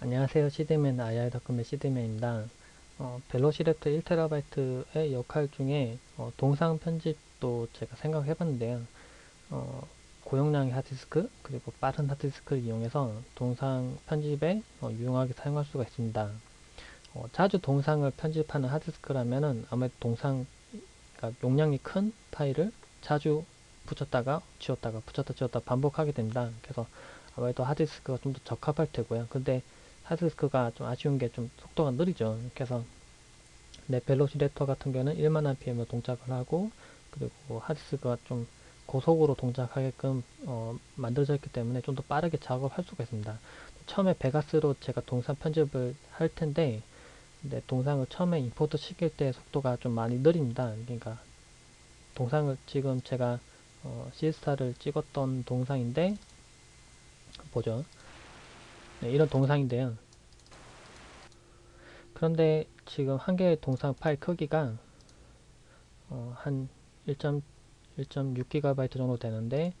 안녕하세요. 시드맨 아이아이닷컴의 시드맨입니다. 어, 벨로시랩터 1TB의 역할 중에 어, 동상 편집도 제가 생각해 봤는데요. 어, 고용량의 하드디스크 그리고 빠른 하드디스크를 이용해서 동상 편집에 어, 유용하게 사용할 수가 있습니다. 어, 자주 동상을 편집하는 하드디스크라면은 아무래도 동상 그러니까 용량이 큰 파일을 자주 붙였다가 지웠다가 붙였다 지웠다 반복하게 됩니다. 그래서 아무래도 하드디스크가 좀 더 적합할 테고요. 근데 하드디스크가 좀 아쉬운 게 좀 속도가 느리죠. 그래서 내 벨로시레터 같은 경우는 1만 rpm으로 동작을 하고 그리고 하드디스크가 좀 고속으로 동작하게끔 어, 만들어져 있기 때문에 좀 더 빠르게 작업할 수가 있습니다. 처음에 베가스로 제가 동상 편집을 할 텐데 근데 동상을 처음에 임포트 시킬 때 속도가 좀 많이 느립니다. 그러니까 동상을 지금 제가 어, 시스타를 찍었던 동상인데 보죠. 네, 이런 동상인데요. 그런데 지금 한 개의 동상 파일 크기가 어, 한 1.6GB 정도 되는데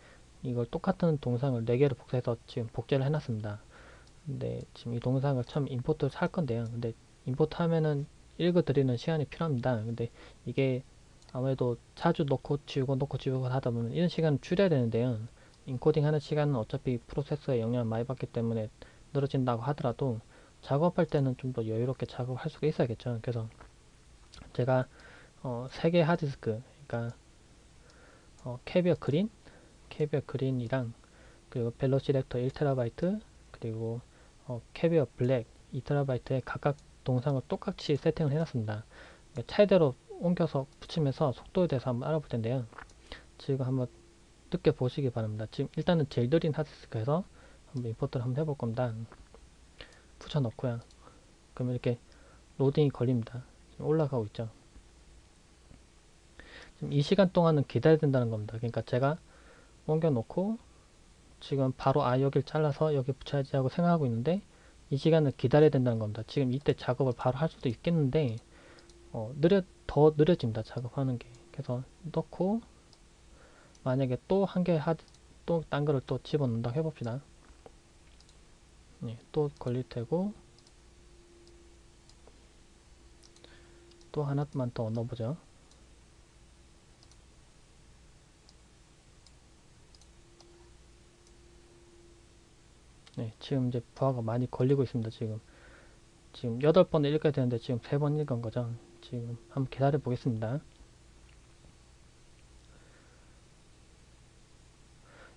이걸 똑같은 동상을 4개로 복사해서 지금 복제를 해놨습니다. 근데 지금 이 동상을 처음 임포트를 할 건데요. 근데 임포트 하면은 읽어드리는 시간이 필요합니다. 근데 이게 아무래도 자주 넣고 지우고 넣고 지우고 하다 보면 이런 시간을 줄여야 되는데요. 인코딩 하는 시간은 어차피 프로세서에 영향을 많이 받기 때문에 늘어진다고 하더라도 작업할 때는 좀 더 여유롭게 작업할 수가 있어야겠죠. 그래서 제가 어, 3개 하드디스크, 그러니까 어, 캐비어 그린, 캐비어 그린이랑 그리고 벨로시렉터 1TB 그리고 어, 캐비어 블랙 2TB에 각각 동상을 똑같이 세팅을 해놨습니다. 그러니까 차이대로 옮겨서 붙이면서 속도에 대해서 한번 알아볼 텐데요. 지금 한번 느껴보시기 바랍니다. 지금 일단은 제일 느린 하드디스크에서 한번 임포트를 한번 해볼 겁니다. 붙여넣고요. 그러면 이렇게 로딩이 걸립니다. 올라가고 있죠. 지금 이 시간 동안은 기다려야 된다는 겁니다. 그러니까 제가 옮겨놓고 지금 바로 아 여기를 잘라서 여기 붙여야지 하고 생각하고 있는데 이 시간을 기다려야 된다는 겁니다. 지금 이때 작업을 바로 할 수도 있겠는데 어, 느려 더 느려집니다. 작업하는 게. 그래서 넣고 만약에 또 한 개 하드 또딴 거를 또 집어넣는다고 해봅시다. 네, 또 걸릴 테고 또 하나만 더 넣어보죠. 네, 지금 이제 부하가 많이 걸리고 있습니다. 지금 지금 8번을 읽어야 되는데 지금 3번 읽은 거죠. 지금 한번 기다려 보겠습니다.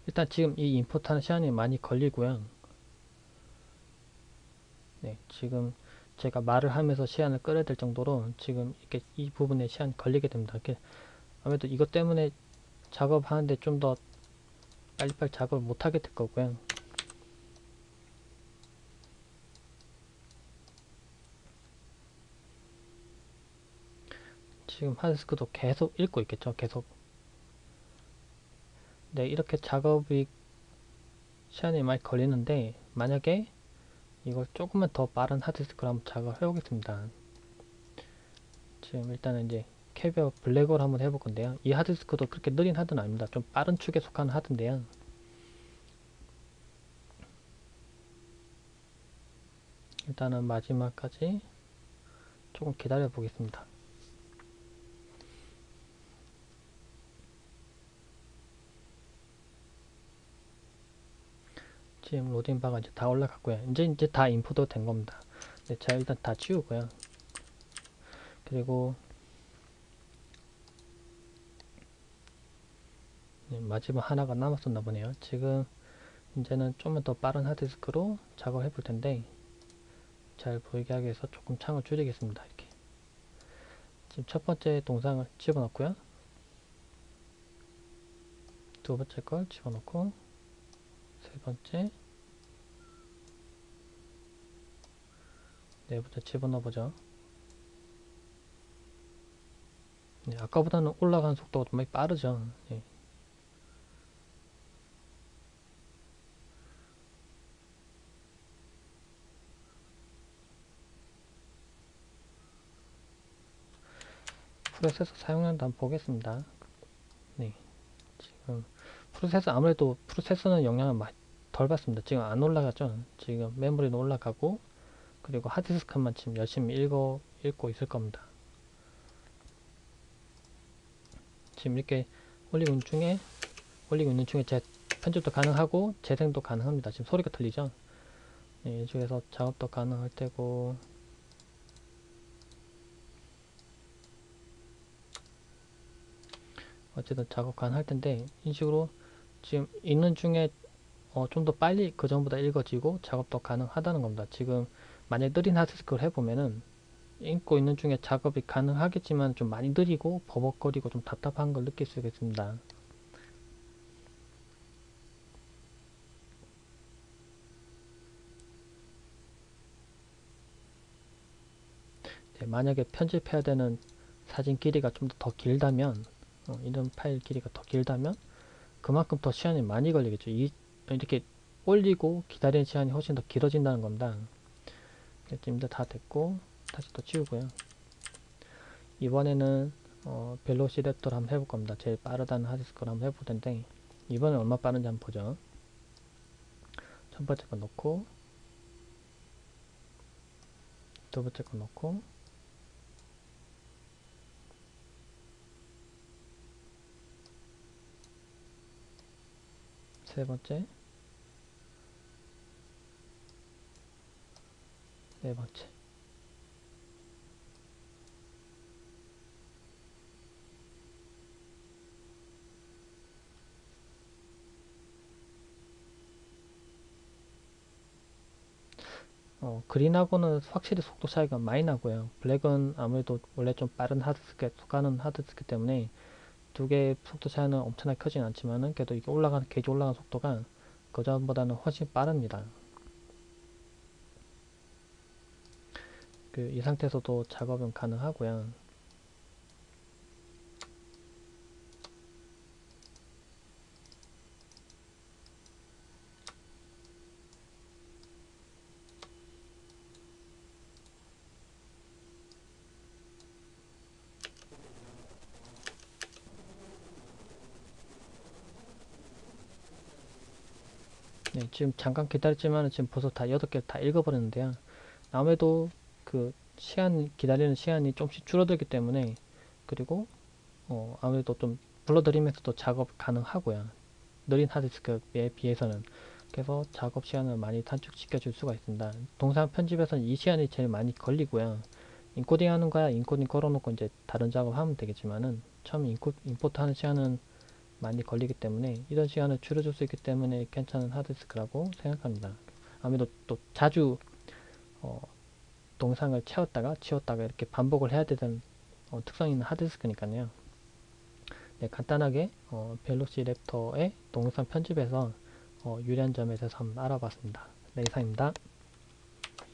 일단 지금 이 임포트 하는 시간이 많이 걸리고요. 네, 지금 제가 말을 하면서 시간을 끌어야 될 정도로 지금 이렇게 이 부분에 시간이 걸리게 됩니다. 아무래도 이것 때문에 작업하는데 좀 더 빨리빨리 작업을 못하게 될 거고요. 지금 하드디스크도 계속 읽고 있겠죠. 계속. 네, 이렇게 작업이 시간이 많이 걸리는데 만약에 이걸 조금만 더 빠른 하드디스크로 한번 작업을 해보겠습니다. 지금 일단은 이제 캐비어 블랙홀 한번 해볼 건데요. 이 하드디스크도 그렇게 느린 하드는 아닙니다. 좀 빠른 축에 속하는 하드인데요. 일단은 마지막까지 조금 기다려 보겠습니다. 지금 로딩 바가 이제 다 올라갔고요. 이제 이제 다 인포도 된 겁니다. 네, 제가 일단 다 지우고요. 그리고 네, 마지막 하나가 남았었나 보네요. 지금 이제는 좀만 더 빠른 하드디스크로 작업해 볼 텐데 잘 보이게 하기 위해서 조금 창을 줄이겠습니다. 이렇게 지금 첫 번째 동상을 집어넣고요. 두 번째 걸 집어넣고 세 번째 네 번째 집어넣어 보죠. 네, 아까보다는 올라가는 속도가 좀 많이 빠르죠. 네. 프로세서 사용량도 한번 보겠습니다. 네, 지금 프로세서 아무래도 프로세서는 영향을 많이 덜 받습니다. 지금 안 올라가죠. 지금 메모리는 올라가고 그리고 하드디스크만 지금 열심히 읽어 읽고 있을 겁니다. 지금 이렇게 올리고 있는 중에 올리고 있는 중에 제 편집도 가능하고 재생도 가능합니다. 지금 소리가 들리죠? 네, 이쪽에서 작업도 가능할 테고 어쨌든 작업 가능할 텐데 이 식으로 지금 읽는 중에 어, 좀 더 빨리 그 전보다 읽어지고 작업도 가능하다는 겁니다. 지금 만약 느린 하드디스크를 해보면은 읽고 있는 중에 작업이 가능하겠지만 좀 많이 느리고 버벅거리고 좀 답답한 걸 느낄 수 있겠습니다. 네, 만약에 편집해야 되는 사진 길이가 좀 더 길다면 어, 이런 파일 길이가 더 길다면 그만큼 더 시간이 많이 걸리겠죠. 이, 이렇게 올리고 기다리는 시간이 훨씬 더 길어진다는 겁니다. 지금 다 됐고 다시 또 치우고요. 이번에는 어, 벨로시랩터를 한번 해볼 겁니다. 제일 빠르다는 하드디스크를 한번 해볼 텐데 이번엔 얼마 빠른지 한번 보죠. 첫 번째 거 넣고 두 번째 거 넣고 세 번째 네 번째 어, 그린하고는 확실히 속도 차이가 많이 나고요. 블랙은 아무래도 원래 좀 빠른 하드디스크에 속하는 하드디스크 때문에 두 개의 속도 차이는 엄청나게 크진 않지만은 그래도 이게 올라가는 게이지 올라가는 속도가 그 전보다는 훨씬 빠릅니다. 그 이 상태에서도 작업은 가능하고요. 네, 지금 잠깐 기다렸지만 지금 벌써 다 8개 다 읽어버렸는데요. 아무래도 그 시간, 기다리는 시간이 좀씩 줄어들기 때문에 그리고 어, 아무래도 좀 불러들이면서도 작업 가능하고요. 느린 하드디스크에 비해서는 그래서 작업 시간을 많이 단축시켜 줄 수가 있습니다. 동상 편집에서는 이 시간이 제일 많이 걸리고요. 인코딩 하는 거야 인코딩 걸어놓고 이제 다른 작업 하면 되겠지만은 처음 인코, 임포트 하는 시간은 많이 걸리기 때문에 이런 시간을 줄여줄 수 있기 때문에 괜찮은 하드디스크라고 생각합니다. 아무래도 또 자주 어, 동상을 채웠다가 치웠다가 이렇게 반복을 해야 되는 어, 특성 있는 하드디스크니까요. 네, 간단하게 어, 벨로시 랩터의 동영상 편집에서 어, 유리한 점에 대해서 한번 알아봤습니다. 네, 이상입니다.